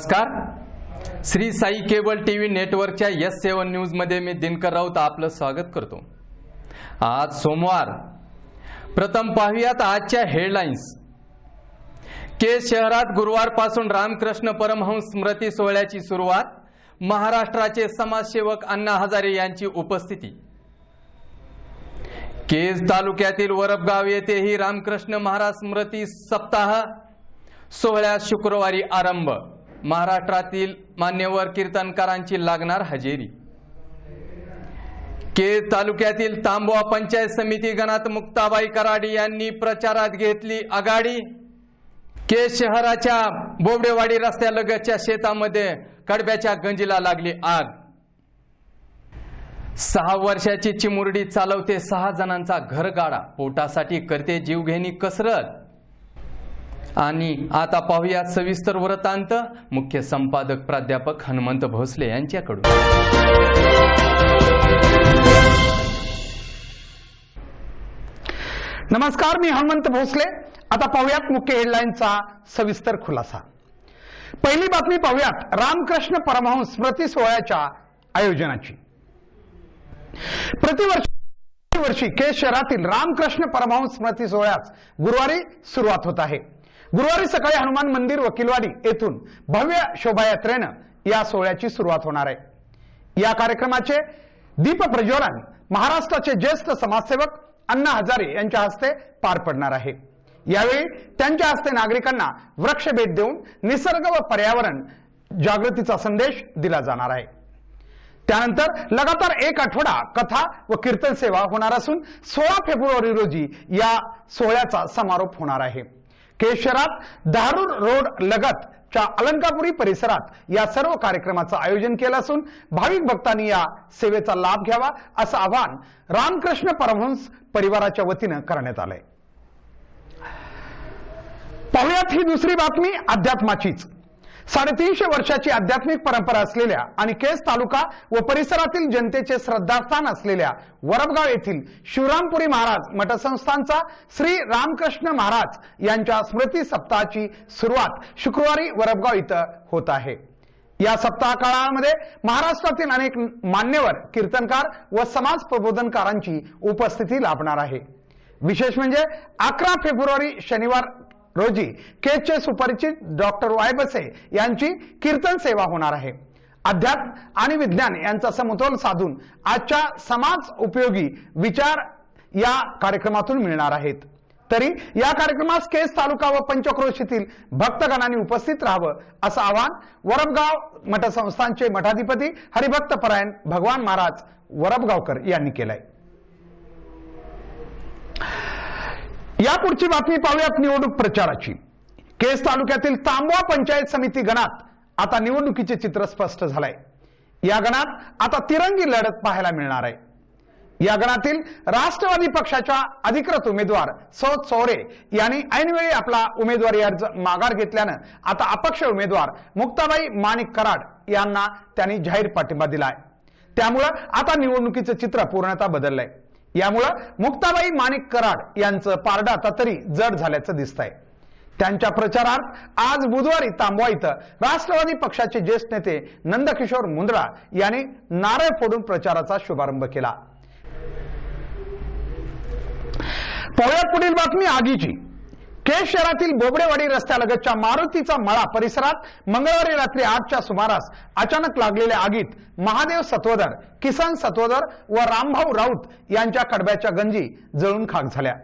नमस्कार. Shri Sai cable TV नेटवर्कच्या S seven न्यूजमध्ये मी दिनकर राऊत आपलं स्वागत करतो. आज सोमवार. प्रथम पाहूयात आजच्या हेडलाईन्स केस शहरात गुरुवारपासून रामकृष्ण परमहंस स्मृती सोहळ्याची सुरुवात महाराष्ट्राचे समाजसेवक अण्णा हजारे यांची उपस्थिती. केज तालुक्यातील वरबगाव येथेही रामकृष्ण महाराज स्मृती सप्ताह सोहळ्या शुक्रवारी आरंभ. महाराष्ट्रातील मान्यवर कीर्तनकारांची लागणार हजेरी. केज तालुक्यातील तांबवा पंचायत समिती गणात मुक्ताबाई कराडी यांनी प्रचारात घेतली आघाडी. केज शहराच्या बोबडेवाडी रस्त्यालगतच्या शेतामध्ये कडब्याच्या गंजीला लागली आग. सहा वर्षाची चिमुरडी चालवते सहा जणांचा घरगाडा. पोटासाठी करते जीवघेणी कसरत. आणि आता पाहूया सविस्तर वृत्तांत. मुख्य संपादक प्राध्यापक हनुमंत भोसले यांच्याकडून. नमस्कार मी हनुमंत भोसले. आता पाहूयात मुख्य हेडलाईनचा सविस्तर खुलासा. पहिली बातमी पाहूयात. रामकृष्ण परमहंस स्मृती सोहळ्याच्या आयोजनाची. प्रतिवर्षी वर्षी केस शहरातील रामकृष्ण परमहंस स्मृती सोहळ्यास गुरुवारी सुरुवात होत आहे. गुरुवारी सकाळी हनुमान मंदिर वकीलवाडी येथून भव्य शोभायात्रेनं या सोहळ्याची सुरुवात होणार आहे. या कार्यक्रमाचे दीप प्रज्वलन महाराष्ट्राचे ज्येष्ठ समाजसेवक अण्णा हजारे यांच्या हस्ते पार पडणार आहे. यावेळी त्यांच्या हस्ते नागरिकांना वृक्ष भेट देऊन निसर्ग व पर्यावरण जागृतीचा संदेश दिला जाणार आहे. त्यानंतर लगातार एक आठवडा कथा व कीर्तन सेवा होणार असून सोळा फेब्रुवारी रोजी या सोहळ्याचा समारोप होणार आहे. केशरात धारूर रोड लगत च्या अलंकापुरी परिसरात या सर्व कार्यक्रमाचं आयोजन केलं असून भाविक भक्तांनी या सेवेचा लाभ घ्यावा असं आवाहन रामकृष्ण परमहंस परिवाराच्या वतीनं करण्यात आलंय. पाहुयात ही दुसरी बातमी अध्यात्माचीच. साडेतीनशे वर्षाची आध्यात्मिक परंपरा असलेल्या आणि केस तालुका व परिसरातील जनतेचे श्रद्धास्थान असलेल्या वरबगाव येथील शिवरामपुरी महाराज मठसंस्थांचा श्री रामकृष्ण महाराज यांच्या स्मृती सप्ताहाची सुरुवात शुक्रवारी वरबगाव इथं होत आहे. या सप्ताह काळामध्ये महाराष्ट्रातील अनेक मान्यवर कीर्तनकार व समाज प्रबोधनकारांची उपस्थिती लाभणार आहे. विशेष म्हणजे अकरा फेब्रुवारी शनिवार रोजी केजचे सुपरिचित डॉक्टर वाय बसे यांची कीर्तन सेवा होणार आहे. अध्यात्म आणि विज्ञान यांचा समतोल साधून आजच्या समाज उपयोगी विचार या कार्यक्रमातून मिळणार आहेत. तरी या कार्यक्रमास केस तालुका व पंचक्रोशीतील भक्तगणांनी उपस्थित राहावं असं आवाहन वरबगाव मठसंस्थांचे मठाधिपती हरिभक्त परायण भगवान महाराज वरबगावकर यांनी केलंय. या पुढची बातमी पाहूयात निवडणूक प्रचाराची. केस तालुक्यातील तांबवा पंचायत समिती गणात आता निवडणुकीचे चित्र स्पष्ट झालंय. या गणात आता तिरंगी लढत पाहायला मिळणार आहे. या गणातील राष्ट्रवादी पक्षाच्या अधिकृत उमेदवार सौ चौरे यांनी ऐनवेळी आपला उमेदवारी अर्ज माघार घेतल्यानं आता अपक्ष उमेदवार मुक्ताबाई माणिक कराड यांना त्यांनी जाहीर पाठिंबा दिलाय. त्यामुळं आता निवडणुकीचं चित्र पूर्णतः बदललंय. यामुळं मुक्ताबाई माणिक कराड यांचं पारडा आता तरी जड झाल्याचं दिसतंय. त्यांच्या प्रचारात आज बुधवारी तांबवा इथं राष्ट्रवादी पक्षाचे ज्येष्ठ नेते नंदकिशोर मुंद्रा यांनी नारळ फोडून प्रचाराचा शुभारंभ केला. पाहुयात पुढील बातमी आगीची. केज शहरातील बोबडेवाडी रस्त्यालगतच्या मारुतीचा मळा परिसरात मंगळवारी रात्री आठच्या सुमारास अचानक लागलेल्या आगीत महादेव सत्वधर किसन सत्वधर व रामभाऊ राऊत यांच्या कडब्याच्या गंजी जळून खाक झाल्या.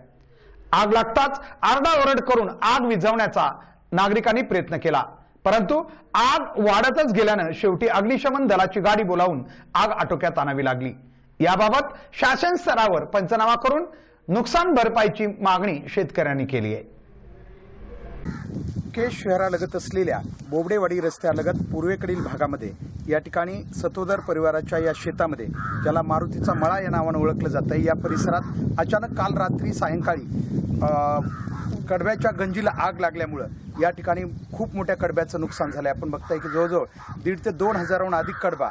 आग लागताच आरडाओरड करून आग विझवण्याचा नागरिकांनी प्रयत्न केला. परंतु आग वाढतच गेल्यानं शेवटी अग्निशमन दलाची गाडी बोलावून आग आटोक्यात आणावी लागली. याबाबत शासन स्तरावर पंचनामा करून नुकसान भरपाईची मागणी शेतकऱ्यांनी केली आहे. केश शहरालगत असलेल्या बोबडेवाडी रस्त्यालगत पूर्वेकडील भागामध्ये या ठिकाणी सतोदर परिवाराच्या या शेतामध्ये ज्याला मारुतीचा मळा या नावानं ओळखलं जातं या परिसरात अचानक काल रात्री सायंकाळी कडब्याच्या गंजीला आग लागल्यामुळं या ठिकाणी खूप मोठ्या कडब्याचं नुकसान झालं आपण बघताय की जवळजवळ दीड ते दोन हजाराहून अधिक कडबा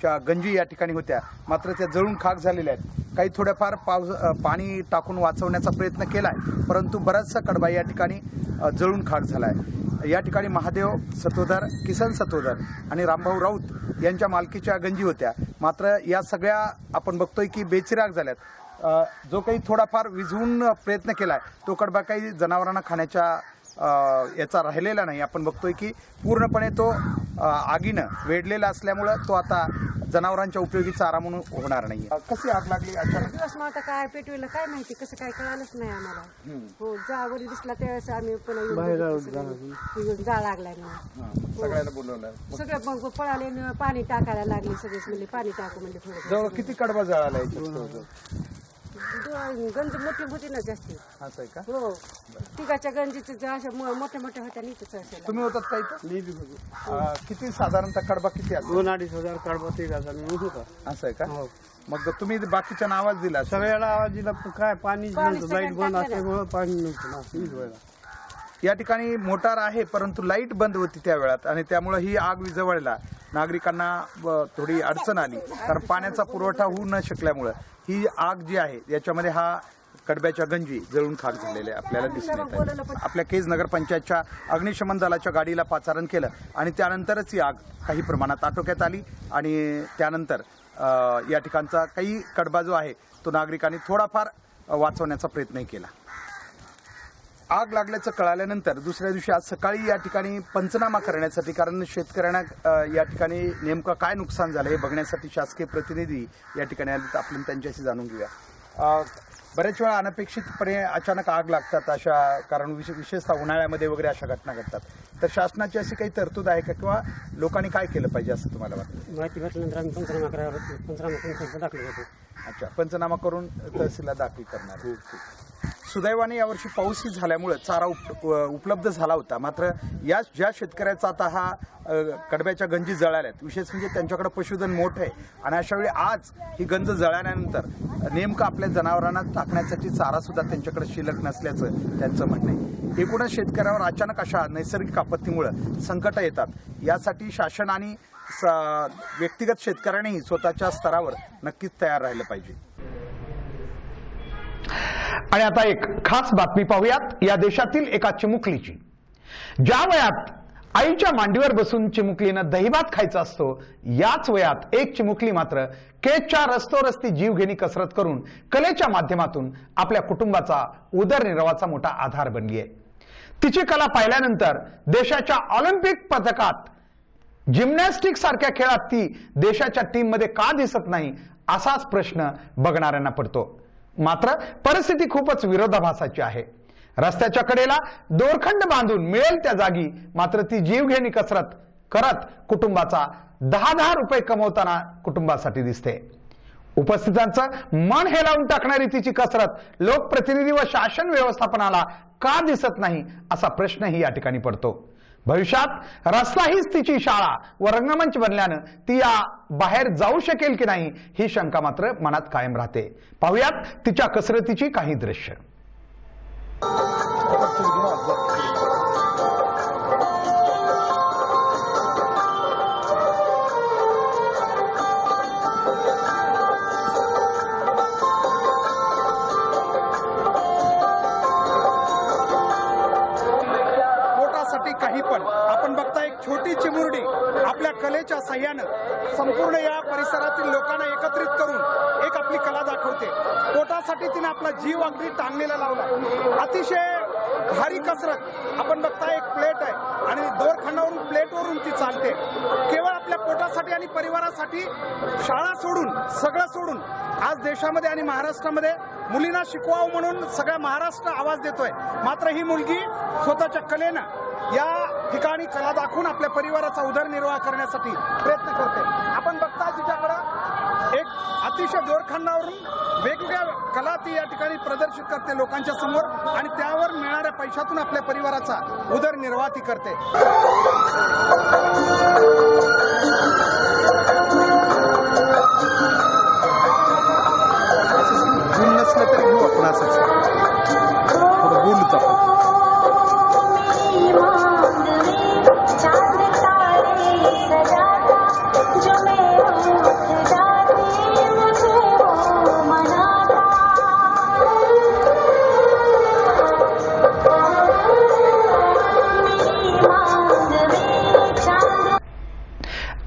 च्या गंजी या ठिकाणी होत्या. मात्र त्या जळून खाक झालेल्या आहेत. काही थोड्याफार पाऊस पाणी टाकून वाचवण्याचा प्रयत्न केलाय परंतु बराचसा कडबा या ठिकाणी जळून खाक आहे या ठिकाणी महादेव सतोदर किसन सतोदर आणि रामभाऊ राऊत यांच्या मालकीच्या गंजी होत्या. मात्र या सगळ्या आपण बघतोय की बेचिराग झाल्यात. जो काही थोडाफार विझवून प्रयत्न केलाय तो कडबा काही जनावरांना खाण्याच्या याचा राहिलेला नाही. आपण बघतोय की पूर्णपणे तो आगीनं वेढलेला असल्यामुळं तो आता जनावरांच्या उपयोगी चारा म्हणून होणार नाही कशी आग लागली अचानक? दिवस मग आता काय पेटवीला काय माहिती? कसं काय कळालंच नाही आम्हाला. हो जागोरी दिसला त्यावेळेस आम्ही पुन्हा येऊन. येऊन जाळ लागलाय म्हणून. सगळ्याला बोलवलं सगळं मग पळाले पाणी टाकायला लागले सगळेच म्हणजे पाणी टाकू म्हणजे थोडं जवळ किती कडबा जळाला गंज मोठी होती ना जास्ती असं आहे का? हो. तिघाच्या गंजीच्या ज्या अशा मो- मोठ्या मोठ्या होत्या नीटच असेल. तुम्ही होतात का इथं? मी बी होतो. किती साधारणतः कडबा किती असतो दोन अडीच हजार काढबा ते हजार मी होता. असं आहे का? हो. मग तुम्ही बाकीच्या आवाज दिला असेल. सगळ्याला आवाज दिला पण काय पाणी पाणी नव्हतं लाइट बंद. असल्यामुळं पाणी नव्हतं ना या ठिकाणी मोटार आहे परंतु लाइट बंद होती त्या वेळात आणि त्यामुळे ही आग विजवळला नागरिकांना व, थोडी अडचण आली कारण पाण्याचा पुरवठा होऊ न शकल्यामुळं. ही आग जी आहे याच्यामध्ये हा कडब्याच्या गंजी जळून खाक झालेले आपल्याला दिसून येत आहे. आपल्या केज नगर पंचायतच्या अग्निशमन दलाच्या गाडीला पाचारण केलं आणि त्यानंतरच ही आग काही प्रमाणात आटोक्यात आली आणि त्यानंतर या ठिकाणचा काही कडबा जो आहे तो नागरिकांनी थोडाफार वाचवण्याचा प्रयत्नही केला. आग लागल्याचं कळाल्यानंतर दुसऱ्या दिवशी आज सकाळी या ठिकाणी पंचनामा करण्यासाठी कारण शेतकऱ्यांना या ठिकाणी नेमकं काय नुकसान झालं हे बघण्यासाठी शासकीय प्रतिनिधी या ठिकाणी आले आपण त्यांच्याशी जाणून घेऊया. बऱ्याच वेळा अनपेक्षितपणे अचानक आग लागतात अशा कारण विशे- विशेषतः उन्हाळ्यामध्ये वगैरे अशा घटना घडतात. तर शासनाची अशी काही तरतूद आहे का किंवा लोकांनी काय केलं पाहिजे असं तुम्हाला वाटतं? माहिती भेटल्यानंतर आम्ही पंचनामा करायला पंचनामा करून दाखल होतो अच्छा पंचनामा करून तहसीलला दाखल करणार. सुदैवाने यावर्षी पाऊसही झाल्यामुळे चारा उप उपलब्ध झाला होता. मात्र या ज्या शेतकऱ्याचा आता हा कडब्याच्या गंजी जळाल्यात विशेष म्हणजे त्यांच्याकडे पशुधन मोठं आहे आणि अशा वेळी आज ही गंज जळाल्यानंतर नेमकं आपल्या जनावरांना टाकण्यासाठी चारा सुद्धा त्यांच्याकडे शिल्लक नसल्याचं त्यांचं म्हणणं आहे. एकूणच शेतकऱ्यावर अचानक अशा नैसर्गिक आपत्तीमुळे संकट येतात. यासाठी शासन आणि व्यक्तिगत शेतकऱ्यांनीही स्वतःच्या स्तरावर नक्कीच तयार राहिलं पाहिजे. आणि आता एक खास बातमी पाहूयात. या देशातील एका चिमुकलीची. ज्या वयात आईच्या मांडीवर बसून चिमुकलीनं दहीभात खायचा असतो याच वयात एक चिमुकली मात्र केजच्या रस्तोरस्ती जीवघेणी कसरत करून कलेच्या माध्यमातून आपल्या कुटुंबाचा उदरनिर्वाहाचा मोठा आधार बनली आहे. तिची कला पाहिल्यानंतर देशाच्या ऑलिम्पिक पथकात जिम्नॅस्टिक सारख्या खेळात ती देशाच्या टीममध्ये का दिसत नाही असाच प्रश्न बघणाऱ्यांना पडतो. मात्र परिस्थिती खूपच विरोधाभासाची आहे. रस्त्याच्या कडेला दोरखंड बांधून मिळेल त्या जागी मात्र ती जीवघेणी कसरत करत कुटुंबाचा दहा दहा रुपये कमवताना कुटुंबासाठी दिसते. उपस्थितांचं मन हेलावून टाकणारी तिची कसरत लोकप्रतिनिधी व शासन व्यवस्थापनाला का दिसत नाही असा प्रश्नही या ठिकाणी पडतो. भविष्यात रस्ता हीच तिची शाळा व रंगमंच बनल्यानं ती या बाहेर जाऊ शकेल की नाही ही शंका मात्र मनात कायम राहते. पाहुयात तिच्या कसरतीची काही दृश्य. पण आपण बघता एक छोटी चिमुरडी आपल्या कलेच्या सह्यानं संपूर्ण या परिसरातील लोकांना एकत्रित करून एक आपली कला दाखवते. पोटासाठी तिने आपला जीव अगदी टांगलेला लावला. अतिशय भारी कसरत आपण बघता एक प्लेट आहे आणि दोरखंडावरून प्लेटवरून ती चालते. केवळ आपल्या पोटासाठी आणि परिवारासाठी शाळा सोडून सगळं सोडून आज देशामध्ये आणि महाराष्ट्रामध्ये मुलींना शिकवावं म्हणून सगळ्या महाराष्ट्र आवाज देतोय. मात्र ही मुलगी स्वतःच्या कलेनं या ठिकाणी कला दाखवून आपल्या परिवाराचा उदरनिर्वाह करण्यासाठी प्रयत्न करते. आपण बघता तिच्याकडं एक अतिशय दोरखंडावरून वेगवेगळ्या कला ती या ठिकाणी प्रदर्शित करते लोकांच्या समोर आणि त्यावर मिळणाऱ्या पैशातून आपल्या परिवाराचा उदरनिर्वाह ती करते.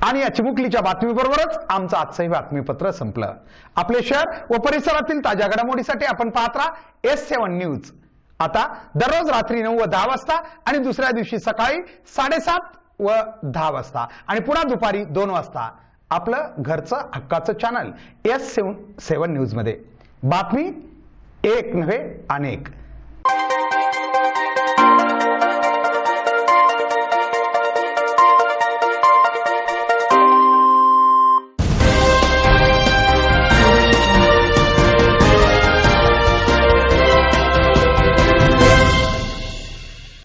आणि या चिमुकलीच्या बातमीबरोबरच आमचं आजचंही बातमीपत्र संपलं. आपले शहर व परिसरातील ताज्या घडामोडीसाठी आपण पाहत राहा एस सेव्हन न्यूज. आता दररोज रात्री नऊ व दहा वाजता आणि दुसऱ्या दिवशी सकाळी साडेसात व दहा वाजता आणि पुन्हा दुपारी दोन वाजता. आपलं घरचं हक्काचं चॅनल एस सेव्हन सेव्हन न्यूजमध्ये बातमी एक नव्हे अनेक.